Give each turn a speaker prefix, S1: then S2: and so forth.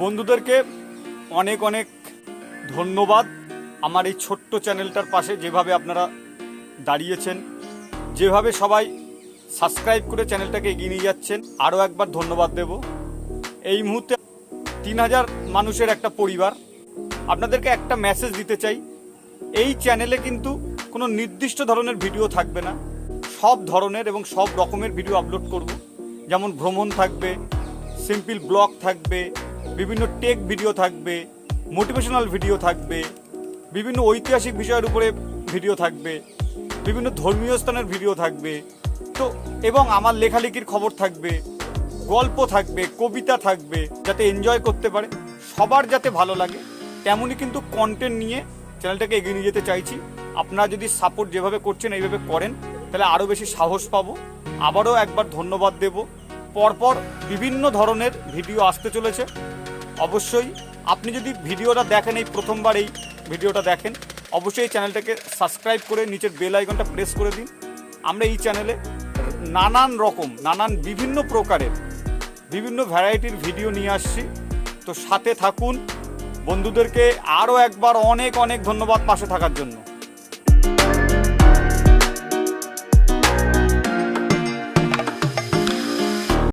S1: বন্ধুদেরকে অনেক অনেক ধন্যবাদ আমার এই ছোট্ট চ্যানেলটার পাশে যেভাবে আপনারা দাঁড়িয়েছেন, যেভাবে সবাই সাবস্ক্রাইব করে চ্যানেলটাকে এগিয়ে নিয়ে যাচ্ছেন, আরও একবার ধন্যবাদ দেব। এই মুহূর্তে তিন হাজার মানুষের একটা পরিবার। আপনাদেরকে একটা মেসেজ দিতে চাই, এই চ্যানেলে কিন্তু কোনো নির্দিষ্ট ধরনের ভিডিও থাকবে না। সব ধরনের এবং সব রকমের ভিডিও আপলোড করব। যেমন ভ্রমণ থাকবে সিম্পল ব্লগ থাকবে বিভিন্ন টেক ভিডিও থাকবে মোটিভেশনাল ভিডিও থাকবে, বিভিন্ন ঐতিহাসিক বিষয়ের উপরে ভিডিও থাকবে, বিভিন্ন ধর্মীয় স্থানের ভিডিও থাকবে। তো, এবং আমার লেখালেখির খবর থাকবে, গল্প থাকবে, কবিতা থাকবে, যাতে এনজয় করতে পারে, সবার যাতে ভালো লাগে, তেমনই কিন্তু কন্টেন্ট নিয়ে চ্যানেলটাকে এগিয়ে নিয়ে যেতে চাইছি। আপনারা যদি সাপোর্ট যেভাবে করছেন, এইভাবে করেন, তাহলে আরও বেশি সাহস পাবো। আবারও একবার ধন্যবাদ দেব। পরপর বিভিন্ন ধরনের ভিডিও আসতে চলেছে। অবশ্যই আপনি যদি ভিডিওটা দেখেন, এই প্রথমবার এই ভিডিওটা দেখেন, অবশ্যই চ্যানেলটাকে সাবস্ক্রাইব করে নিচের বেল আইকনটা প্রেস করে দিন। আমরা এই চ্যানেলে নানান রকম, নানান বিভিন্ন প্রকারের, বিভিন্ন ভ্যারাইটির ভিডিও নিয়ে আসছি। তো সাথে থাকুন। বন্ধুদেরকে আরও একবার অনেক অনেক ধন্যবাদ পাশে থাকার জন্য।